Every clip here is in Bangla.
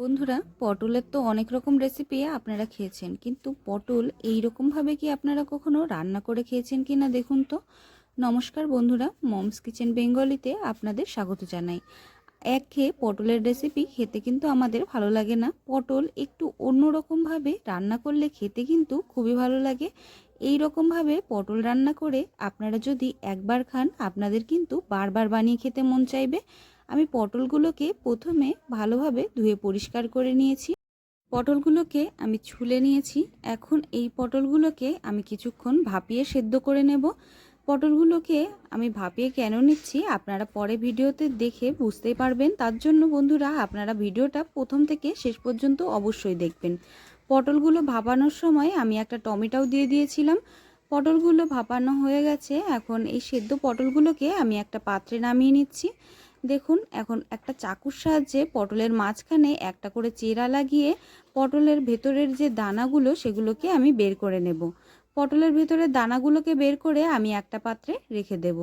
বন্ধুরা, পটলের তো অনেক রকম রেসিপি আপনারা খেয়েছেন, কিন্তু পটল এই রকমভাবে কি আপনারা কখনো রান্না করে খেয়েছেন কি না দেখুন তো। নমস্কার বন্ধুরা, মমস কিচেন বেঙ্গলিতে আপনাদের স্বাগত জানাই। এক খেয়ে পটলের রেসিপি খেতে কিন্তু আমাদের ভালো লাগে না। পটল একটু অন্য রকমভাবে রান্না করলে খেতে কিন্তু খুবই ভালো লাগে। এই রকমভাবে পটল রান্না করে আপনারা যদি একবার খান, আপনাদের কিন্তু বারবার বানিয়ে খেতে মন চাইবে। আমি পটলগুলোকে প্রথমে ভালোভাবে ধুয়ে পরিষ্কার করে নিয়েছি। পটলগুলোকে আমি ছুলে নিয়েছি। এখন এই পটলগুলোকে আমি কিছুক্ষণ ভাপিয়ে সেদ্ধ করে নেব। পটলগুলোকে আমি ভাপিয়ে কেন নিচ্ছি আপনারা পরে ভিডিওতে দেখে বুঝতেই পারবেন। তার জন্য বন্ধুরা, আপনারা ভিডিওটা প্রথম থেকে শেষ পর্যন্ত অবশ্যই দেখবেন। পটলগুলো ভাপানোর সময় আমি একটা টমেটোও দিয়ে দিয়েছিলাম। পটলগুলো ভাপানো হয়ে গেছে। এখন এই সেদ্ধ পটলগুলোকে আমি একটা পাত্রে নামিয়ে নিচ্ছি। দেখুন, এখন একটা চাকুর সাহায্যে পটলের মাঝখানে একটা করে চেরা লাগিয়ে পটলের ভেতরের যে দানাগুলো, সেগুলোকে আমি বের করে নেব। পটলের ভেতরের দানাগুলোকে বের করে আমি একটা পাত্রে রেখে দেব।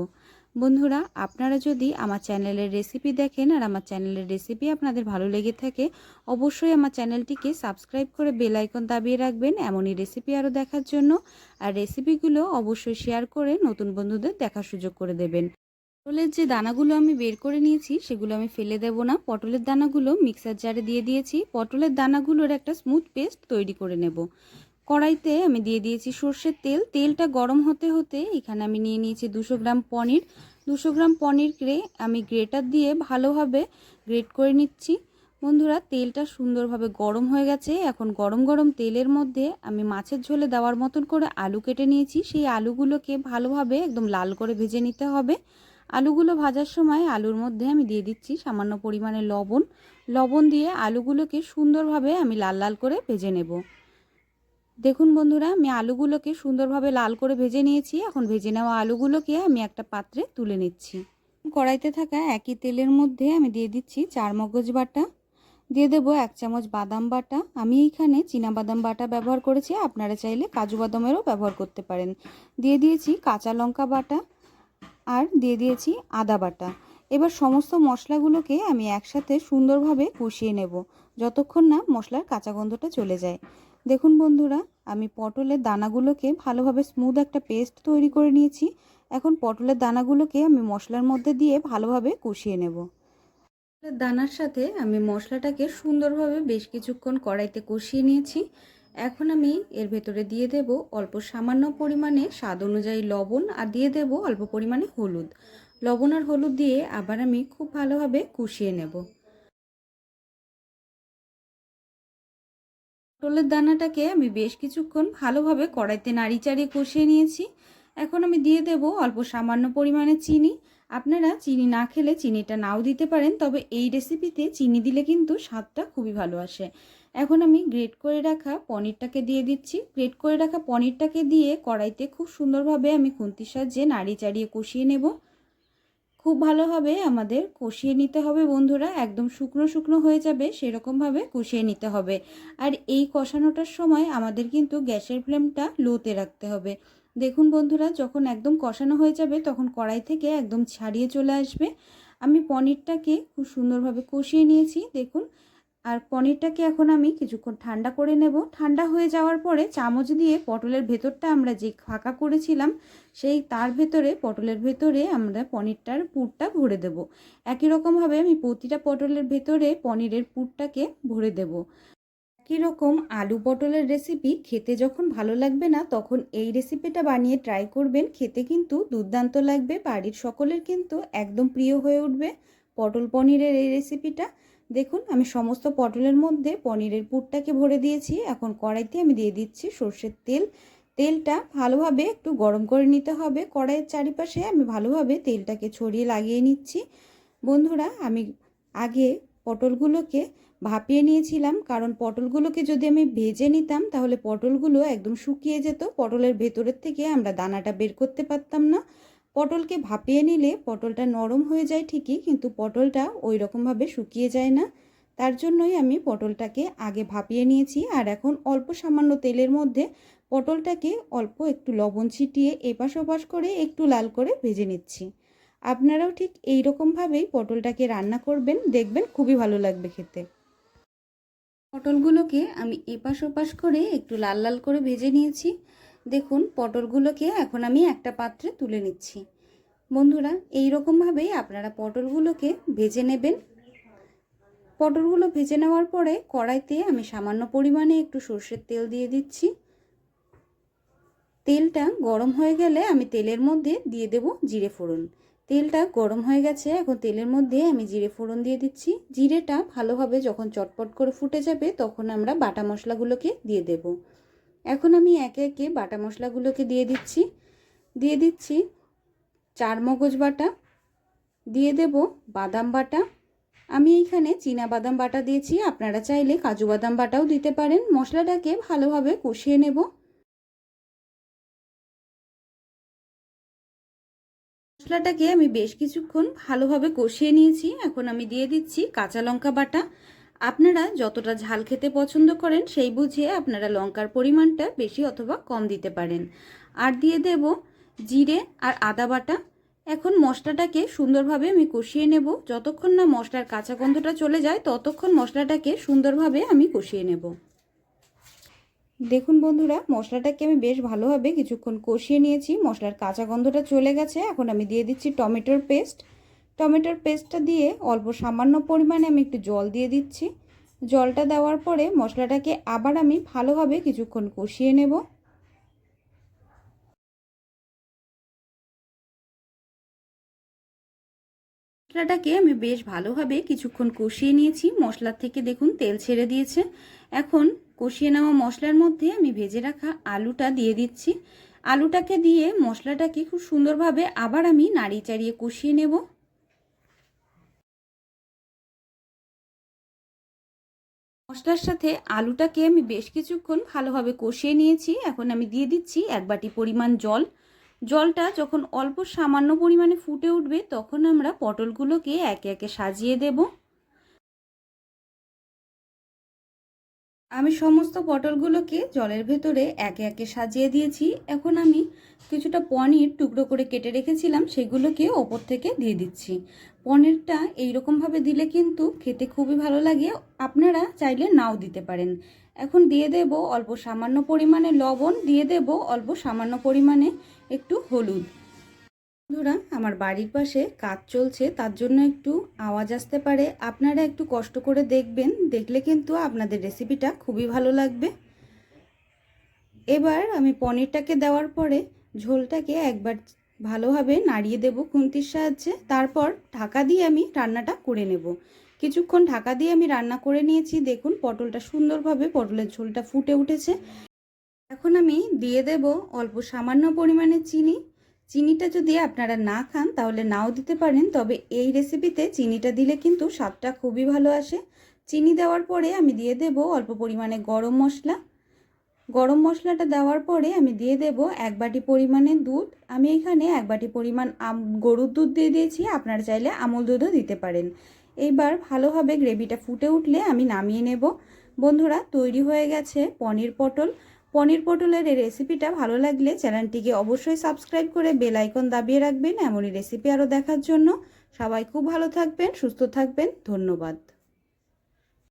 বন্ধুরা, আপনারা যদি আমার চ্যানেলের রেসিপি দেখেন আর আমার চ্যানেলের রেসিপি আপনাদের ভালো লেগে থাকে, অবশ্যই আমার চ্যানেলটিকে সাবস্ক্রাইব করে বেল আইকন দাবিয়ে রাখবেন। এমনই রেসিপি আরও দেখার জন্য। আর রেসিপিগুলো অবশ্যই শেয়ার করে নতুন বন্ধুদের দেখার সুযোগ করে দেবেন। পটলের যে দানাগুলো আমি বের করে নিয়েছি, সেগুলো আমি ফেলে দেব না। পটলের দানাগুলো মিক্সার জারে দিয়ে দিয়েছি। পটলের দানাগুলোর একটা স্মুথ পেস্ট তৈরি করে নেব। কড়াইতে আমি দিয়ে দিয়েছি সর্ষের তেল। তেলটা গরম হতে হতে এখানে আমি নিয়ে নিয়েছি দুশো গ্রাম পনির। দুশো গ্রাম পনির গ্রে আমি গ্রেটার দিয়ে ভালোভাবে গ্রেট করে নিচ্ছি। বন্ধুরা, তেলটা সুন্দরভাবে গরম হয়ে গেছে। এখন গরম গরম তেলের মধ্যে আমি মাছের ঝোলে দেওয়ার মতন করে আলু কেটে নিয়েছি। সেই আলুগুলোকে ভালোভাবে একদম লাল করে ভেজে নিতে হবে। আলুগুলো ভাজার সময় আলুর মধ্যে আমি দিয়ে দিচ্ছি সামান্য পরিমাণে লবণ। লবণ দিয়ে আলুগুলোকে সুন্দরভাবে আমি লাল লাল করে ভেজে নেব। দেখুন বন্ধুরা, আমি আলুগুলোকে সুন্দরভাবে লাল করে ভেজে নিয়েছি। এখন ভেজে নেওয়া আলুগুলোকে আমি একটা পাত্রে তুলে নিচ্ছি। কড়াইতে থাকা একই তেলের মধ্যে আমি দিয়ে দিচ্ছি চার মগজ বাটা। দিয়ে দেবো এক চামচ বাদাম বাটা। আমি এইখানে বাদাম বাটা ব্যবহার করেছি। আপনারা চাইলে কাজু বাদামেরও ব্যবহার করতে পারেন। দিয়ে দিয়েছি কাঁচা লঙ্কা বাটা। আর দিয়ে দিয়েছি আদা বাটা। এবার সমস্ত মশলাগুলোকে আমি একসাথে সুন্দরভাবে কষিয়ে নেব, যতক্ষণ না মশলার কাঁচা গন্ধটা চলে যায়। দেখুন বন্ধুরা, আমি পটলের দানাগুলোকে ভালোভাবে স্মুথ একটা পেস্ট তৈরি করে নিয়েছি। এখন পটলের দানাগুলোকে আমি মশলার মধ্যে দিয়ে ভালোভাবে কষিয়ে নেব। দানার সাথে আমি মশলাটাকে সুন্দরভাবে বেশ কিছুক্ষণ কড়াইতে কষিয়ে নিয়েছি। এখন আমি এর ভেতরে দিয়ে দেব অল্প সামান্য পরিমাণে স্বাদ অনুযায়ী লবণ আর দিয়ে দেব অল্প পরিমাণে হলুদ। লবণ আর হলুদ দিয়ে আবার আমি খুব ভালোভাবে কষিয়ে নেব। পটলের দানাটাকে আমি বেশ কিছুক্ষণ ভালোভাবে কড়াইতে নাড়ি চাড়িয়ে কষিয়ে নিয়েছি। এখন আমি দিয়ে দেব অল্প সামান্য পরিমাণে চিনি। আপনারা চিনি না খেলে চিনিটা নাও দিতে পারেন, তবে এই রেসিপিতে চিনি দিলে কিন্তু স্বাদটা খুবই ভালো আসে। এখন আমি গ্রেট করে রাখা পনিরটাকে দিয়ে দিচ্ছি। গ্রেট করে রাখা পনিরটাকে দিয়ে কড়াইতে খুব সুন্দরভাবে আমি খুন্তির সাহায্যে নাড়ি চাড়িয়ে কষিয়ে নেব। খুব ভালোভাবে আমাদের কষিয়ে নিতে হবে বন্ধুরা, একদম শুকনো শুকনো হয়ে যাবে, সেরকমভাবে কষিয়ে নিতে হবে। আর এই কষানোটার সময় আমাদের কিন্তু গ্যাসের ফ্লেমটা লোতে রাখতে হবে। দেখুন বন্ধুরা, যখন একদম কষানো হয়ে যাবে, তখন কড়াই থেকে একদম ছাড়িয়ে চলে আসবে। আমি পনিরটাকে খুব সুন্দরভাবে কষিয়ে নিয়েছি। দেখুন আর পনিরটাকে এখন আমি কিছুক্ষণ ঠান্ডা করে নেব। ঠান্ডা হয়ে যাওয়ার পরে চামচ দিয়ে পটলের ভেতরটা আমরা যে ফাঁকা করেছিলাম, সেই তার ভেতরে, পটলের ভেতরে আমরা পনিরটার পুরটা ভরে দেব। একই রকমভাবে আমি প্রতিটা পটলের ভেতরে পনিরের পুরটাকে ভরে দেব। একই রকম আলু পটলের রেসিপি খেতে যখন ভালো লাগবে না, তখন এই রেসিপিটা বানিয়ে ট্রাই করবেন। খেতে কিন্তু দুর্দান্ত লাগবে। বাড়ির সকলের কিন্তু একদম প্রিয় হয়ে উঠবে পটল পনিরের এই রেসিপিটা দেখুন, আমি সমস্ত পটলের মধ্যে পনিরের পুরটাকে ভরে দিয়েছি। এখন কড়াইতে আমি দিয়ে দিচ্ছি সর্ষের তেল। তেলটা ভালোভাবে একটু গরম করে নিতে হবে। কড়াইয়ের চারিপাশে আমি ভালোভাবে তেলটাকে ছড়িয়ে লাগিয়ে নিচ্ছি। বন্ধুরা, আমি আগে পটলগুলোকে ভাপিয়ে নিয়েছিলাম, কারণ পটলগুলোকে যদি আমি ভেজে নিতাম, তাহলে পটলগুলো একদম শুকিয়ে যেত। পটলের ভেতরের থেকে আমরা দানাটা বের করতে পারতাম না। পটলকে ভাপিয়ে নিলে পটলটা নরম হয়ে যায় ঠিকই, কিন্তু পটলটা ওই রকমভাবে শুকিয়ে যায় না। তার জন্যই আমি পটলটাকে আগে ভাপিয়ে নিয়েছি আর এখন অল্প সামান্য তেলের মধ্যে পটলটাকে অল্প একটু লবণ ছিটিয়ে এপাশ ওপাশ করে একটু লাল করে ভেজে নিচ্ছি। আপনারাও ঠিক এই রকমভাবেই পটলটাকে রান্না করবেন, দেখবেন খুবই ভালো লাগবে খেতে। পটলগুলোকে আমি এপাশ ওপাশ করে একটু লাল লাল করে ভেজে নিয়েছি। দেখুন, পটলগুলোকে এখন আমি একটা পাত্রে তুলে নিচ্ছি। বন্ধুরা এই রকমভাবেই আপনারা পটলগুলোকে ভেজে নেবেন। পটলগুলো ভেজে নেওয়ার পরে কড়াইতে আমি সামান্য পরিমাণে একটু সর্ষের তেল দিয়ে দিচ্ছি। তেলটা গরম হয়ে গেলে আমি তেলের মধ্যে দিয়ে দেব জিরে ফোড়ন। তেলটা গরম হয়ে গেছে, এখন তেলের মধ্যে আমি জিরে ফোড়ন দিয়ে দিচ্ছি। জিরেটা ভালোভাবে যখন চটপট করে ফুটে যাবে, তখন আমরা বাটা মশলাগুলোকে দিয়ে দেব। এখন আমি একে একে বাটা মশলাগুলোকে দিয়ে দিচ্ছি। দিয়ে দিচ্ছি চার মগজ বাটা, দিয়ে দেব বাদাম বাটা। আমি এইখানে চীনা বাদাম বাটা দিয়েছি। আপনারা চাইলে কাজু বাদাম বাটাও দিতে পারেন। মশলাটাকে ভালোভাবে কষিয়ে নেব। মশলাটাকে আমি বেশ কিছুক্ষণ ভালোভাবে কষিয়ে নিয়েছি। এখন আমি দিয়ে দিচ্ছি কাঁচা লঙ্কা বাটা। আপনারা যতটা ঝাল খেতে পছন্দ করেন সেই বুঝিয়ে আপনারা লঙ্কার পরিমাণটা বেশি অথবা কম দিতে পারেন। আর দিয়ে দেব জিরে আর আদা বাটা। এখন মশলাটাকে সুন্দরভাবে আমি কষিয়ে নেব। যতক্ষণ না মশলার কাঁচা গন্ধটা চলে যায়, ততক্ষণ মশলাটাকে সুন্দরভাবে আমি কষিয়ে নেব। দেখুন বন্ধুরা, মশলাটাকে আমি বেশ ভালোভাবে কিছুক্ষণ কষিয়ে নিয়েছি। মশলার কাঁচা গন্ধটা চলে গেছে। এখন আমি দিয়ে দিচ্ছি টমেটোর পেস্ট। টমেটোর পেস্টটা দিয়ে অল্প সামান্য পরিমাণে আমি একটু জল দিয়ে দিচ্ছি। জলটা দেওয়ার পরে মশলাটাকে আবার আমি ভালোভাবে কিছুক্ষণ কষিয়ে নেব। মশলাটাকে আমি বেশ ভালোভাবে কিছুক্ষণ কষিয়ে নিয়েছি। মশলার থেকে দেখুন তেল ছেড়ে দিয়েছে। এখন কষিয়ে নেওয়া মশলার মধ্যে আমি ভেজে রাখা আলুটা দিয়ে দিচ্ছি। আলুটাকে দিয়ে মশলাটাকে খুব সুন্দরভাবে আবার আমি নাড়িয়ে চাড়িয়ে কষিয়ে নেব। মশলার সাথে আলুটাকে আমি বেশ কিছুক্ষণ ভালোভাবে কষিয়ে নিয়েছি। এখন আমি দিয়ে দিচ্ছি এক বাটি পরিমাণ জল। জলটা যখন অল্প সামান্য পরিমাণে ফুটে উঠবে, তখন আমরা পটলগুলোকে একে একে সাজিয়ে দেব। আমি সমস্ত পটলগুলোকে জলের ভেতরে একে একে সাজিয়ে দিয়েছি। এখন আমি কিছুটা পনির টুকরো করে কেটে রেখেছিলাম, সেগুলোকে ওপর থেকে দিয়ে দিচ্ছি। পনিরটা এইরকমভাবে দিলে কিন্তু খেতে খুবই ভালো লাগে। আপনারা চাইলে নাও দিতে পারেন। এখন দিয়ে দেব অল্প সামান্য পরিমাণে লবণ, দিয়ে দেব অল্প সামান্য পরিমাণে একটু হলুদ। বন্ধুরা, আমার বাড়ির পাশে কাজ চলছে, তার জন্য একটু আওয়াজ আসতে পারে। আপনারা একটু কষ্ট করে দেখবেন, দেখলে কিন্তু আপনাদের রেসিপিটা খুবই ভালো লাগবে। এবার আমি পনিরটাকে দেওয়ার পরে ঝোলটাকে একবার ভালোভাবে নাড়িয়ে দেব খুন্তির সাহায্যে। তারপর ঢাকা দিয়ে আমি রান্নাটা করে নেব। কিছুক্ষণ ঢাকা দিয়ে আমি রান্না করে নিয়েছি। দেখুন, পটলটা সুন্দরভাবে পটলের ঝোলটা ফুটে উঠেছে। এখন আমি দিয়ে দেব অল্প সামান্য পরিমাণে চিনি। চিনিটা যদি আপনারা না খান, তাহলে নাও দিতে পারেন। তবে এই রেসিপিতে চিনিটা দিলে কিন্তু স্বাদটা খুবই ভালো আসে। চিনি দেওয়ার পরে আমি দিয়ে দেব অল্প পরিমাণে গরম মশলা। গরম মশলাটা দেওয়ার পরে আমি দিয়ে দেব এক বাটি পরিমাণে দুধ। আমি এখানে এক বাটি পরিমাণ গরুর দুধ দিয়ে দিয়েছি। আপনারা চাইলে আমুল দুধও দিতে পারেন। এইবার ভালোভাবে গ্রেভিটা ফুটে উঠলে আমি নামিয়ে নেব। বন্ধুরা, তৈরি হয়ে গেছে পনির পটল। পনির পটলের এই রেসিপিটা ভালো লাগলে চ্যানেলটিকে অবশ্যই সাবস্ক্রাইব করে বেল আইকন দাবিয়ে রাখবেন। এমনই রেসিপি আরও দেখার জন্য সবাই খুব ভালো থাকবেন, সুস্থ থাকবেন। ধন্যবাদ।